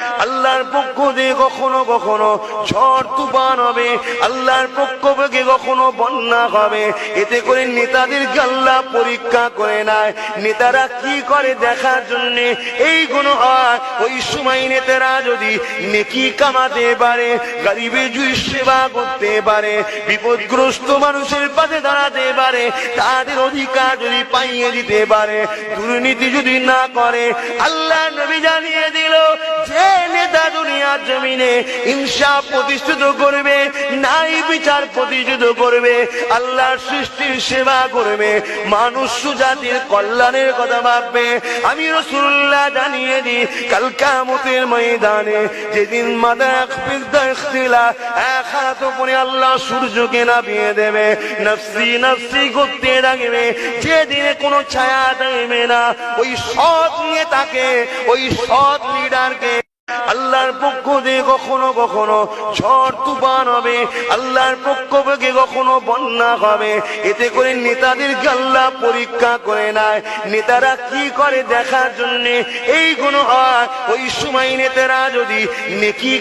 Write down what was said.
আল্লাহর পক্ষ দিয়ে কখনো কখনো ঝড় তুফান হবে, আল্লাহর পক্ষ থেকে কখনো বন্যা হবে। এতে করে নেতাদেরকে আল্লাহ পরীক্ষা করে নেয়। নেতারা কি করে দেখার জন্য? এইগুলো হয়। ওই সময় নেতারা যদি নেকি কামাতে পারে গরিবের যদি সেবা করতে পারে, বিপদগ্রস্ত মানুষের পাশে দাঁড়াতে পারে, তাদের অধিকার যদি পাইয়ে দিতে পারে, দুর্নীতি যদি না করে, আল্লাহ নবী জানিয়ে দিল যে নেতা দুনিয়ার জমিনে হিংসা প্রতিষ্ঠিত করবে নাই বিচার প্রতিষ্ঠিত করবে, আল্লাহর সৃষ্টির সেবা করবে, মানুষ জাতির কল্যাণের কথা ভাববে। আমি রসুল্লাহ জানিয়ে দিই, কাল কামতের ময়দানে যেদিন মাদা এক হাত উপরে আল্লাহ সূর্যকে নামিয়ে দেবে, নফসি নফসি করতে রাখবে যেদিনে কোনো ছায়া দেবে না, ওই সৎ নিয়ে তাকে, ওই সৎ লিডারকে আল্লাহর পক্ষ দিয়ে কখনো কখনো ঝড় তুফান হবে, আল্লাহর পক্ষ থেকে কখনো বন্যা হবে। এতে করে নেতাদের আল্লাহ পরীক্ষা করে নেয়। নেতারা কি করে দেখার জন্য? এই গুণ হয় ওই সময় নেতারা যদি নেকি